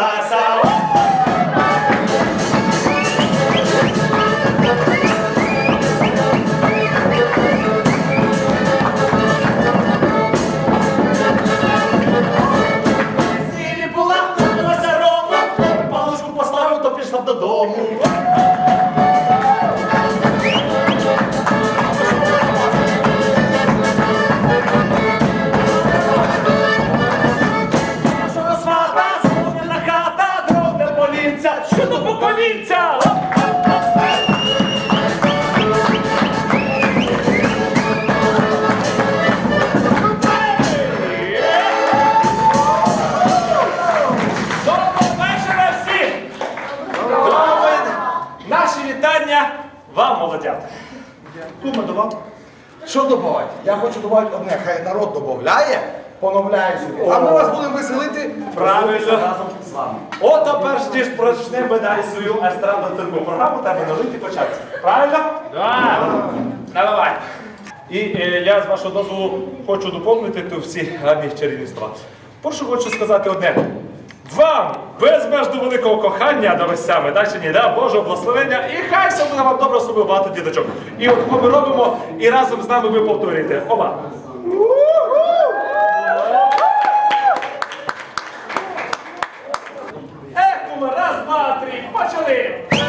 pasa. колінця, щодо по колінця. Доброго! Наші вітання вам, молодята. Кума до. Що добавити? Я хочу добавити одне, хай народ добавляє, поновляє сюди. А ми вас будемо веселити Правильно. разом з вами. Ото перш ніж почнемо далі свою естрадну цирку програму, треба налити початися. Правильно? Так. Наливай. І е, я з вашого дозволу хочу доповнити ту всі гарні чарівні страви. Перше хочу сказати одне. Вам безмежно великого кохання до весями, далі ні, да? Божого благословення, і хай все буде вам добре собі багато діточок. І от ми робимо, і разом з нами ви повторюєте. Оба. Yeah.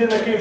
Ото я